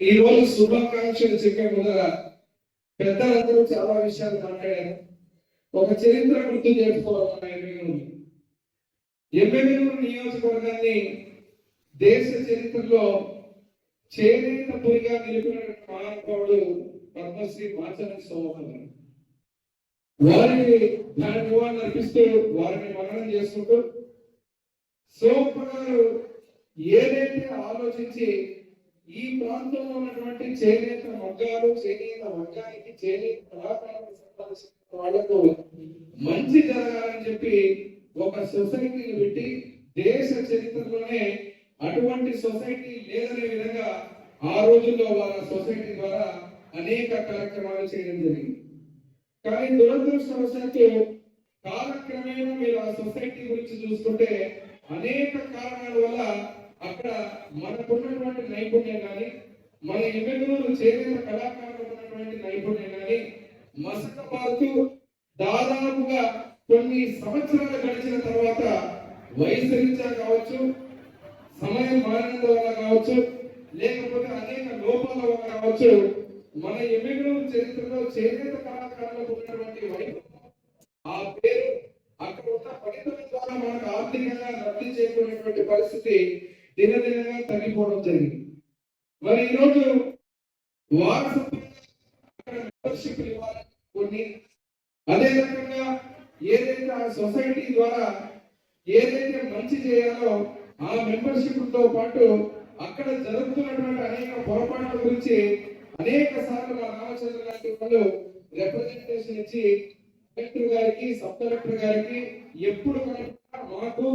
ఈ రోజు శుభాకాంక్షలు చెప్పే ముందర పెద్దలందరూ చాలా విషయాలు మాట్లాడారు. ఒక చరిత్ర గుర్తు చేసుకోవాలి ఎమ్మెల్యేలు నియోజకవర్గాన్ని దేశ చరిత్రలో చేనేత పురిగా నిలిపినటువంటి మహానుభావుడు పద్మశ్రీ మాచన సోమారు వారిని దాని నడిపిస్తూ అర్పిస్తూ వారిని మననం చేసుకుంటూ సోమప్ప గారు ఏదైతే ఆలోచించి ఈ ప్రాంతంలో ఉన్నటువంటి చేనేత వర్గాలు చేనేత వర్గానికి చేనేత కళాకారులకు సంబంధించిన వాళ్ళకు మంచి జరగాలని చెప్పి ఒక సొసైటీని పెట్టి దేశ చరిత్రలోనే అటువంటి సొసైటీ లేదనే విధంగా ఆ రోజుల్లో వాళ్ళ సొసైటీ ద్వారా అనేక కార్యక్రమాలు చేయడం జరిగింది. కానీ దురదృష్టవశాత్తు కాలక్రమేణా మీరు ఆ సొసైటీ గురించి చూసుకుంటే అనేక కారణాల వల్ల అక్కడ మనకున్నటువంటి నైపుణ్యం కానీ మన ఎమ్మెల్యేలు చేరిన కళాకారులకు ఉన్నటువంటి నైపుణ్యం కానీ మసకబారుతూ దాదాపుగా కొన్ని సంవత్సరాలు గడిచిన తర్వాత వయసు రీత్యా కావచ్చు సమయం మారినందు వల్ల కావచ్చు లేకపోతే అనేక లోపాల వల్ల కావచ్చు మన ఎమ్మెల్యేలు చరిత్రలో చేనేత కళాకారులకు ఉన్నటువంటి ఆ పేరు అక్కడ ఉన్న ఫలితం ద్వారా మనకు ఆర్థికంగా లబ్ధి చేకూరినటువంటి పరిస్థితి దినదినంగా తగ్గిపోవడం జరిగింది. మరి ఈరోజు వారసత్వంగా అక్కడ మెంబర్షిప్ ఇవ్వాలని కొన్ని. అదే రకంగా ఏదైతే ఆ సొసైటీ ద్వారా ఏదైతే మంచి చేయాలో ఆ మెంబర్షిప్తో పాటు అక్కడ జరుగుతున్నటువంటి అనేక పొరపాట్ల గురించి అనేక సార్లు మా రామచంద్ర గారి వాళ్ళు రిప్రజెంటేషన్ ఇచ్చి కలెక్టర్ గారికి సబ్ కలెక్టర్ గారికి ఎప్పుడు మాకు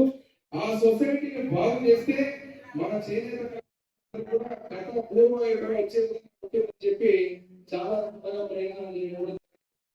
ఆ సొసైటీని బాగు చేస్తే మన చేనేత కూడా గత పూర్వ వచ్చే చెప్పి చాలా రకాలుగా ప్రయత్నం చేయడం